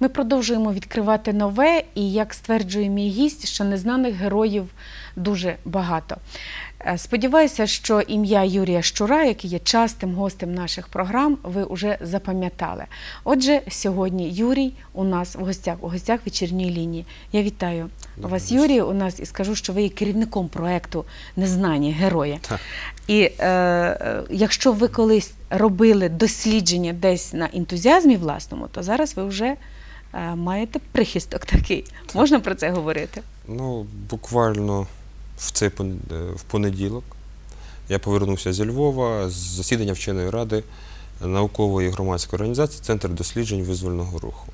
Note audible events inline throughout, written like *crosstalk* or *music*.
Ми продовжуємо відкривати нове, і як стверджує мій гість, що незнаних героїв дуже багато. Е, Сподіваюся, що ім'я Юрія Щура, який є частим гостем наших програм, ви вже запам'ятали. Отже, сьогодні Юрій у нас в гостях, у гостях вечірньої лінії. Я вітаю Добрий вас. Юрій, у нас і скажу, що ви є керівником проекту Незнані герої. Так. І е, е, якщо ви колись робили дослідження десь на ентузіазмі власному, то зараз ви вже маєте прихисток такий. Можна про це говорити? Ну, буквально в цей е, в понеділок я повернувся зі Львова з засідання вченої ради наукової громадської організації Центр досліджень визвольного руху.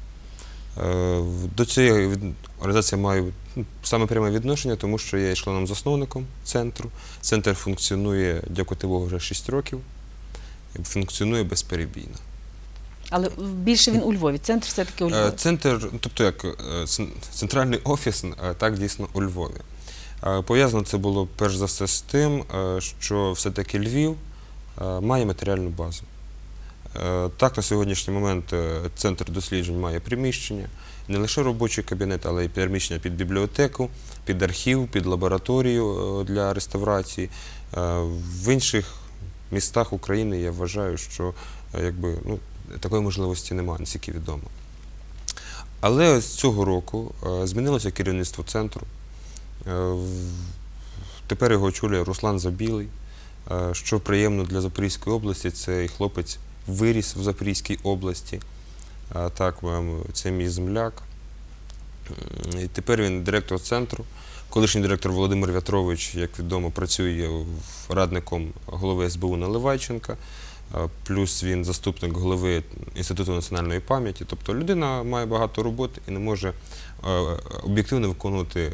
Е, До цієї організації маю ну, саме пряме відношення, тому що я є членом-засновником центру. Центр функціонує, дякувати Богу, вже 6 років. і Функціонує безперебійно. Але більше він у Львові. Центр все-таки у Е, Львові. Центр, ну, тобто як е, центральний офіс, е, так дійсно у Львові. Пов'язано це було перш за все з тим, що все-таки Львів має матеріальну базу. Так, на сьогоднішній момент центр досліджень має приміщення, не лише робочий кабінет, але й приміщення під бібліотеку, під архів, під лабораторію для реставрації. В інших містах України я вважаю, що якби, ну, такої можливості немає, наскільки відомо. Але з цього року е, змінилося керівництво центру. Е, Тепер його очолює Руслан Забілий. Е, Що приємно для Запорізької області, цей хлопець виріс в Запорізькій області. Так, це мій земляк. І тепер він директор центру. Колишній директор Володимир В'ятрович, як відомо, працює радником голови СБУ Наливайченка. Е, Плюс він заступник голови Інституту національної пам'яті. Тобто людина має багато роботи і не може е, об'єктивно виконувати е,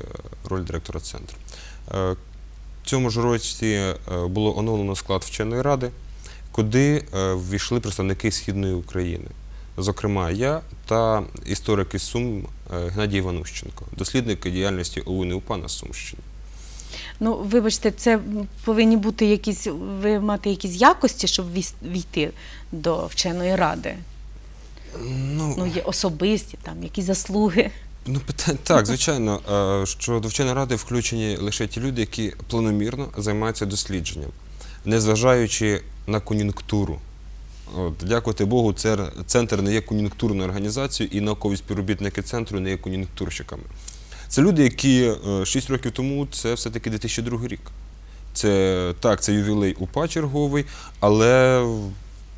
роль директора центру. В цьому ж році було оновлено склад вченої ради, куди ввійшли представники Східної України. Зокрема, я та історик із Сум Геннадій Іванущенко, дослідник діяльності ОУН УПА на Сумщині. Ну, вибачте, це повинні бути якісь, ви мати якісь якості, щоб війти до вченої ради. Ну, є особисті, там, які заслуги. Ну, питань так, *laughs* звичайно, е, що до вченої ради включені лише ті люди, які планомірно займаються дослідженням, незважаючи на кон'юнктуру. От, дякувати Богу, це, центр не є кон'юнктурною організацією, і наукові співробітники центру не є кон'юнктурщиками. Це люди, які 6 років тому, це все-таки 2002 рік. Це так, це ювілей УПА черговий, але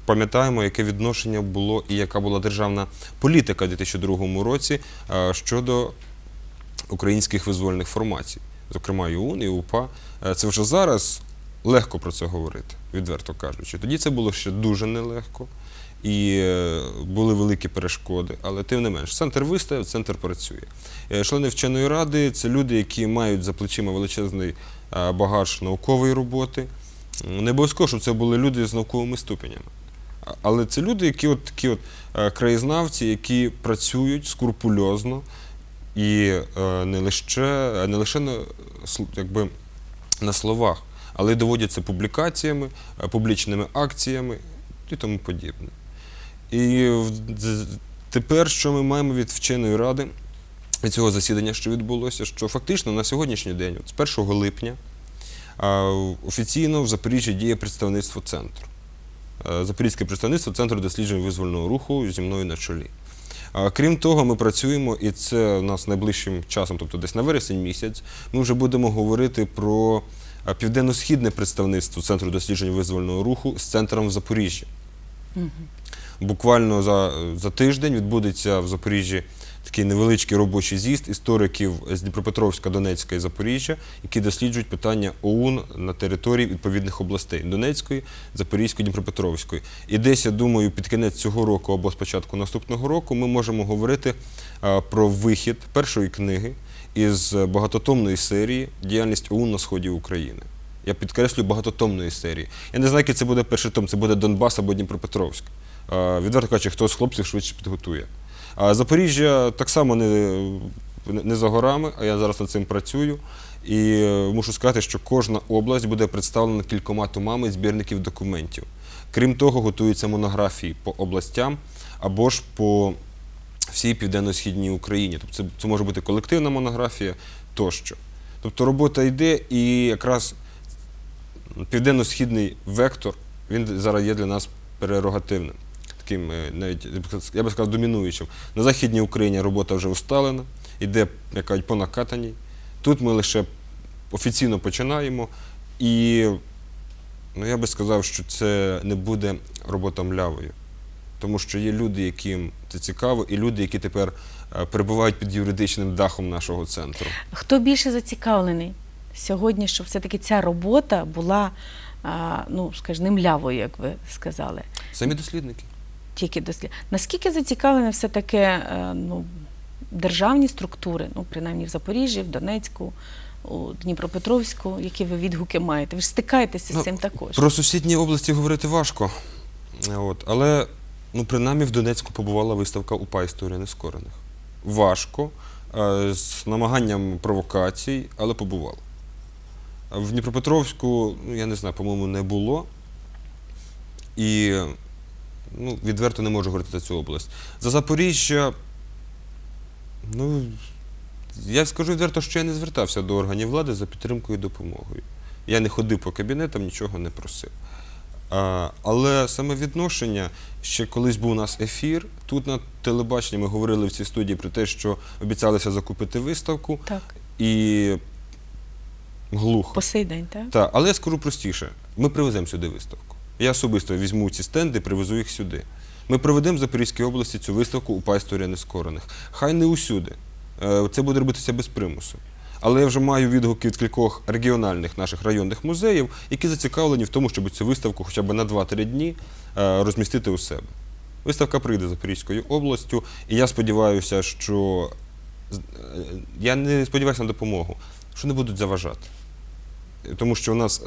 пам'ятаємо, яке відношення було і яка була державна політика у 2002 році е, щодо українських визвольних формацій, зокрема і ОУН, і УПА. Е, Це вже зараз легко про це говорити, відверто кажучи. Тоді це було ще дуже нелегко. І е, були великі перешкоди, але тим не менш, центр вистояв, центр працює. Е, Члени вченої ради це люди, які мають за плечима величезний е, багаж наукової роботи. Не обов'язково, щоб це були люди з науковими ступенями. Але це люди, які от такі от краєзнавці, які працюють скрупульозно і не лише, не лише на, якби, на словах, але й доводять це публікаціями, публічними акціями і тому подібне. І тепер, що ми маємо від вченої ради від цього засідання, що відбулося, що фактично на сьогоднішній день, от з 1 липня, офіційно в Запоріжжі діє представництво центру. Запорізьке представництво Центру досліджень визвольного руху зі мною на чолі. Крім того, ми працюємо, і це у нас найближчим часом, тобто десь на вересень місяць, ми вже будемо говорити про південно-східне представництво Центру досліджень визвольного руху з центром в Запоріжжі. Буквально за, за тиждень відбудеться в Запоріжжі такий невеличкий робочий з'їзд істориків з Дніпропетровська, Донецька і Запоріжжя, які досліджують питання ОУН на території відповідних областей Донецької, Запорізької, Дніпропетровської. І десь, я думаю, під кінець цього року або з початку наступного року ми можемо говорити а, про вихід першої книги із багатотомної серії Діяльність ОУН на сході України. Я підкреслюю багатотомної серії. Я не знаю, який це буде перший том, це буде Донбас або Дніпропетровськ. Е, Відверто кажучи, хто з хлопців швидше підготує. А Запоріжжя так само не, не за горами, а я зараз над цим працюю. І е, мушу сказати, що кожна область буде представлена кількома томами збірників документів. Крім того, готуються монографії по областям або ж по всій південно-східній Україні. Тобто це, це може бути колективна монографія тощо. Тобто робота йде, і якраз південно-східний вектор він зараз є для нас прерогативним. Таким е, навіть я би сказав домінуючим. На Західній Україні робота вже усталена, йде як кажуть, по накатаній. Тут ми лише офіційно починаємо, і ну, я би сказав, що це не буде робота млявою. Тому що є люди, яким це цікаво, і люди, які тепер е, перебувають під юридичним дахом нашого центру. Хто більше зацікавлений сьогодні, щоб все-таки ця робота була, ну, скажімо, не млявою, як ви сказали, Самі дослідники. Тільки дослід. Наскільки зацікавлені все-таки е, ну, державні структури, ну, принаймні в Запоріжжі, в Донецьку, у Дніпропетровську, які ви відгуки маєте? Ви ж стикаєтеся Ну, з цим також. Про сусідні області говорити важко. От. Але ну, принаймні в Донецьку побувала виставка УПА Історія нескорених. Важко, е, з намаганням провокацій, але побувала. В Дніпропетровську, ну, я не знаю, по-моєму, не було. І ну, відверто не можу говорити за цю область. За Запоріжжя, ну, я скажу відверто, що я не звертався до органів влади за підтримкою і допомогою. Я не ходив по кабінетам, нічого не просив. А, але саме відношення, ще колись був у нас ефір. Тут на телебаченні ми говорили в цій студії про те, що обіцялися закупити виставку, Так, і глухо. по сей день, так? Так, але я скажу простіше: ми привеземо сюди виставку. Я особисто візьму ці стенди, привезу їх сюди. Ми проведемо в Запорізькій області цю виставку УПА Історія нескорених. Хай не усюди. Е, Це буде робитися без примусу. Але я вже маю відгуки від кількох регіональних наших районних музеїв, які зацікавлені в тому, щоб цю виставку хоча б на 2-3 дні е, розмістити у себе. Виставка прийде Запорізькою областю, і я сподіваюся, що е, я не сподіваюся на допомогу, що не будуть заважати. Тому що у нас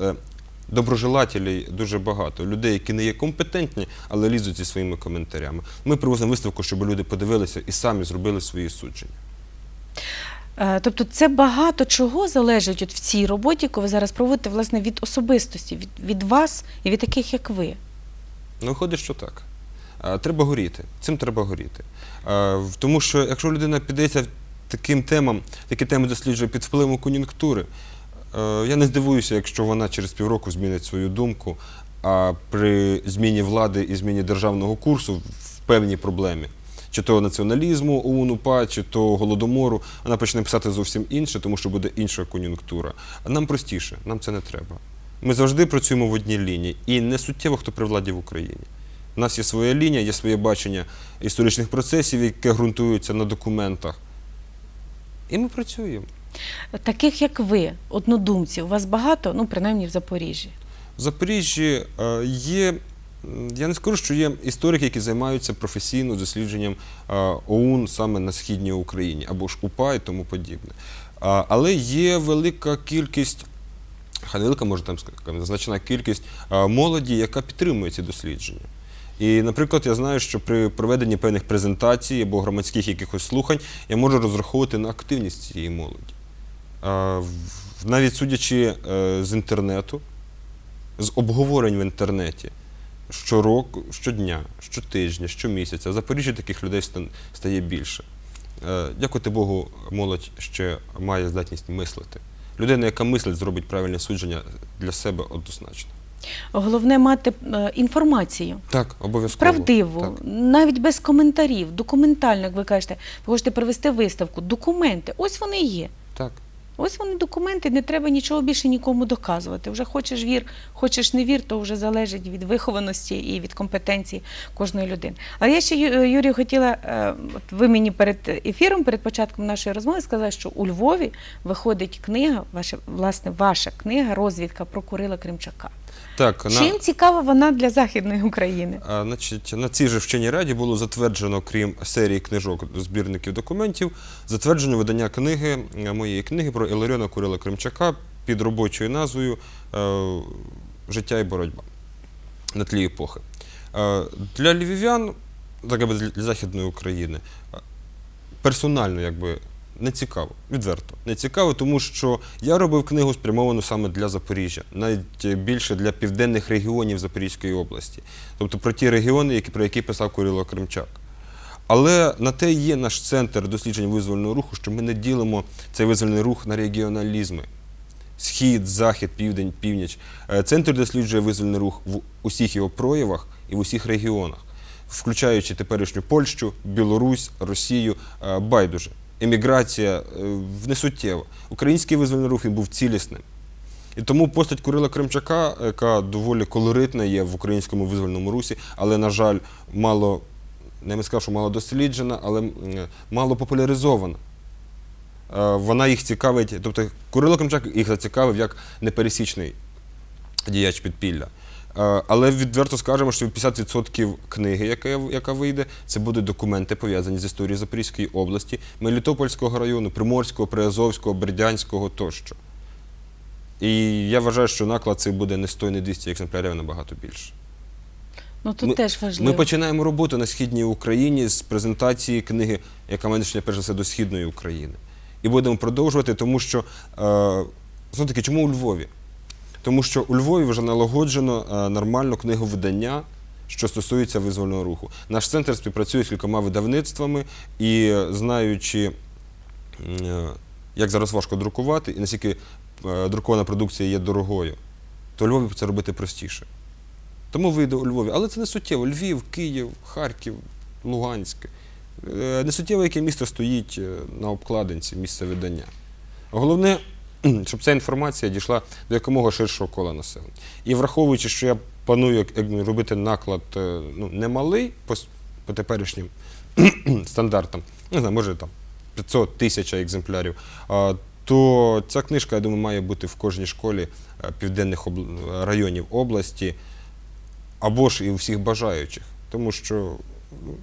е, доброжелателів дуже багато, людей, які не є компетентні, але лізуть зі своїми коментарями. Ми привозимо виставку, щоб люди подивилися і самі зробили свої судження. Е, Тобто це багато чого залежить от в цій роботі, яку ви зараз проводите, власне, від особистості, від, від вас і від таких, як ви. Ну, виходить, що так. Треба горіти. Цим треба горіти. Тому що якщо людина піддається таким темам, такі теми досліджує під впливом кон'юнктури, е, я не здивуюся, якщо вона через півроку змінить свою думку, а при зміні влади і зміні державного курсу в певній проблемі. Чи то націоналізму ОУН УПА, чи то голодомору, вона почне писати зовсім інше, тому що буде інша кон'юнктура. А нам простіше, нам це не треба. Ми завжди працюємо в одній лінії, і не суттєво, хто при владі в Україні. У нас є своя лінія, є своє бачення історичних процесів, яке ґрунтується на документах. І ми працюємо. Таких, як ви, однодумців, у вас багато, ну, принаймні в Запоріжжі. В Запоріжжі е, є, я не скажу, що є історики, які займаються професійно дослідженням е, ОУН саме на східній Україні, або ж УПА і тому подібне. Але є велика кількість, хай невелика, може там сказати, значна кількість е, молоді, яка підтримує ці дослідження. І, наприклад, я знаю, що при проведенні певних презентацій або громадських якихось слухань я можу розраховувати на активність цієї молоді. В- Навіть судячи е, з інтернету, з обговорень в інтернеті щороку, щодня, щотижня, щомісяця. В Запоріжжі таких людей стає більше. Е, Дякувати Богу, молодь ще має здатність мислити. Людина, яка мислить, зробить правильне судження для себе однозначно. Головне мати е, інформацію. Так, обов'язково. Правдиву, Так. навіть без коментарів, документально, як ви кажете, ви хочете привести виставку, документи. Ось вони є. так. Ось вони документи, не треба нічого більше нікому доказувати. Вже хочеш вір, хочеш не вір, то вже залежить від вихованості і від компетенції кожної людини. Але я ще, Юрію, хотіла, е, от ви мені перед ефіром, перед початком нашої розмови сказали, що у Львові виходить книга, ваша, власне, ваша книга Розвідка про Курила Кримчака. Так, на- Чим цікава вона для Західної України? А, Значить, на цій же вченій раді було затверджено, крім серії книжок збірників документів, затверджено видання книги, е, моєї книги про Іларіона Курила Кримчака під робочою назвою е, Життя і боротьба на тлі епохи. Е, Для львів'ян, так для Західної України, персонально якби не цікаво, відверто. Не цікаво, тому що я робив книгу спрямовану саме для Запоріжжя, навіть більше для південних регіонів Запорізької області. Тобто про ті регіони, про які писав Курило Кримчак. Але на те є наш центр досліджень визвольного руху, що ми не ділимо цей визвольний рух на регіоналізми. Схід, захід, південь, північ. Е, Центр досліджує визвольний рух в усіх його проявах і в усіх регіонах, включаючи теперішню Польщу, Білорусь, Росію, е, байдуже. Еміграція е, несуттєва. Український визвольний рух був цілісним. І тому постать Курила Кримчака, яка доволі колоритна є в українському визвольному русі, але, на жаль, мало, не сказав, що мало досліджена, але мало популяризована. Е, Вона їх цікавить, тобто Курило Кримчак їх зацікавив як непересічний діяч підпілля. Е, Але відверто скажемо, що 50% книги, яка, яка вийде, це будуть документи, пов'язані з історією Запорізької області, Мелітопольського району, Приморського, Приазовського, Бердянського тощо. І я вважаю, що наклад цей буде не 100, не 200 екземплярів, а набагато більше. Ну тут Ми- теж важливо. Ми починаємо роботу на східній Україні з презентації книги, яка менше перш за все до східної України. І будемо продовжувати, тому що е, знову таки, чому у Львові? Тому що у Львові вже налагоджено е, нормально книговидання, що стосується визвольного руху. Наш центр співпрацює з кількома видавництвами і е, знаючи, е, як зараз важко друкувати, і наскільки друкована продукція є дорогою, то у Львові це робити простіше. Тому вийде у Львові. Але це не суттєво. Львів, Київ, Харків, Луганськ. Не суттєво, яке місто стоїть на обкладинці, місце видання. Головне, *clears throat* щоб ця інформація дійшла до якомога ширшого кола населення. І враховуючи, що я планую робити наклад е, ну, немалий по, по теперішнім *clears throat* стандартам, не знаю, може там 500 тисяч екземплярів, то ця книжка, я думаю, має бути в кожній школі е, південних обл- районів області або ж і у всіх бажаючих, тому що ну,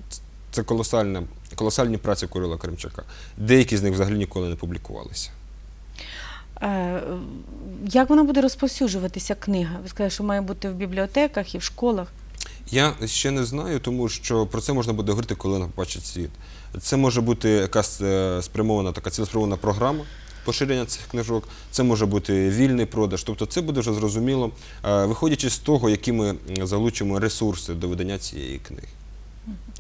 це колосальна, колосальні праці Курила Кримчака. Деякі з них взагалі ніколи не публікувалися. Е, Як вона буде розповсюджуватися книга? Ви сказали, що має бути в бібліотеках і в школах. Я ще не знаю, тому що про це можна буде говорити, коли побачить світ. Це може бути якась е, спрямована така цілеспрямована програма поширення цих книжок, це може бути вільний продаж. Тобто це буде вже зрозуміло, е, виходячи з того, які ми залучимо ресурси до видання цієї книги.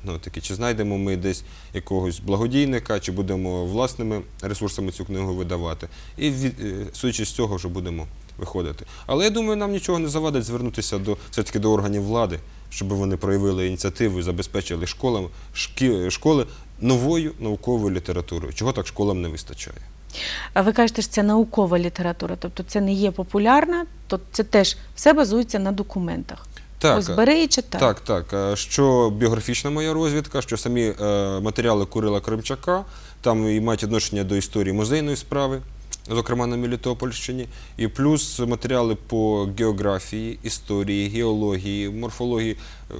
Ну, таки, чи знайдемо ми десь якогось благодійника, чи будемо власними ресурсами цю книгу видавати. І від, е, судячи з цього вже будемо виходити. Але я думаю, нам нічого не завадить звернутися до все-таки до органів влади, щоб вони проявили ініціативу і забезпечили школам, шкі, школи новою науковою літературою. Чого так школам не вистачає? А ви кажете, що це наукова література, тобто це не є популярна, то це теж все базується на документах. Так, Ось бери і читай. Так, так. Е, Що біографічна моя розвідка, що самі е, матеріали Курила Кримчака, там і мають відношення до історії музейної справи, зокрема на Мелітопольщині, і плюс матеріали по географії, історії, геології, морфології. е,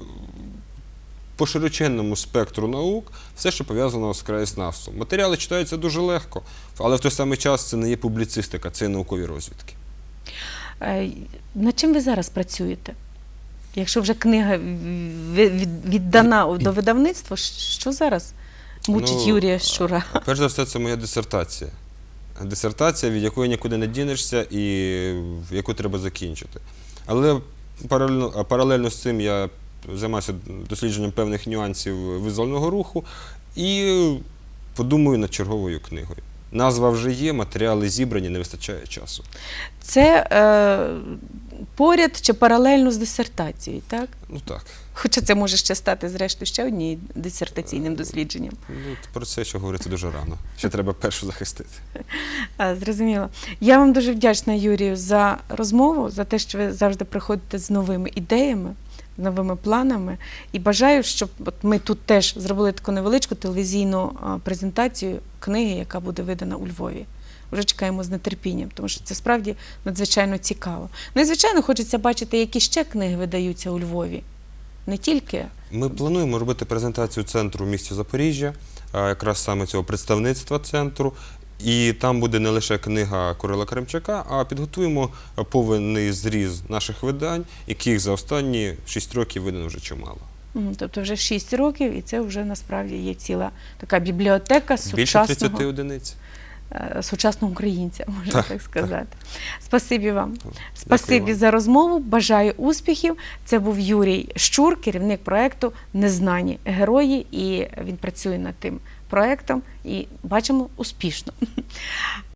По широченному спектру наук, все, що пов'язано з краєзнавством. Матеріали читаються дуже легко, але в той самий час це не є публіцистика, це є наукові розвідки. Над чим ви зараз працюєте? Якщо вже книга віддана до видавництва, що зараз мучить Ну, Юрія Щура? Перш за все, це моя дисертація. Дисертація, від якої нікуди не дінешся і яку треба закінчити. Але паралельно, паралельно з цим я займаюся дослідженням певних нюансів визвольного руху і подумаю над черговою книгою. Назва вже є, матеріали зібрані, не вистачає часу. Це е, поряд чи паралельно з дисертацією, так? Ну так. Хоча це може ще стати, зрештою, ще однією дисертаційним дослідженням. Ну, про це ще говорити дуже рано. Ще треба першу захистити. А, зрозуміло. Я вам дуже вдячна, Юрію, за розмову, за те, що ви завжди приходите з новими ідеями, з новими планами. І бажаю, щоб от ми тут теж зробили таку невеличку телевізійну презентацію книги, яка буде видана у Львові. Вже чекаємо з нетерпінням, тому що це справді надзвичайно цікаво. Ну і звичайно, хочеться бачити, які ще книги видаються у Львові. Не тільки Ми плануємо робити презентацію центру в місті Запоріжжя, якраз саме цього представництва центру. І там буде не лише книга Курила Кремчака, а підготуємо повний зріз наших видань, яких за останні 6 років видано вже чимало. Тобто вже 6 років, і це вже насправді є ціла така бібліотека Більше сучасного. 30 одиниць. Е, сучасного українця, *laughs* можна Так, так, сказати. Спасибі вам. Спасибі вам. за розмову. Бажаю успіхів. Це був Юрій Щур, керівник проекту Незнані герої, і він працює над тим проектом і бачимо успішно. *laughs*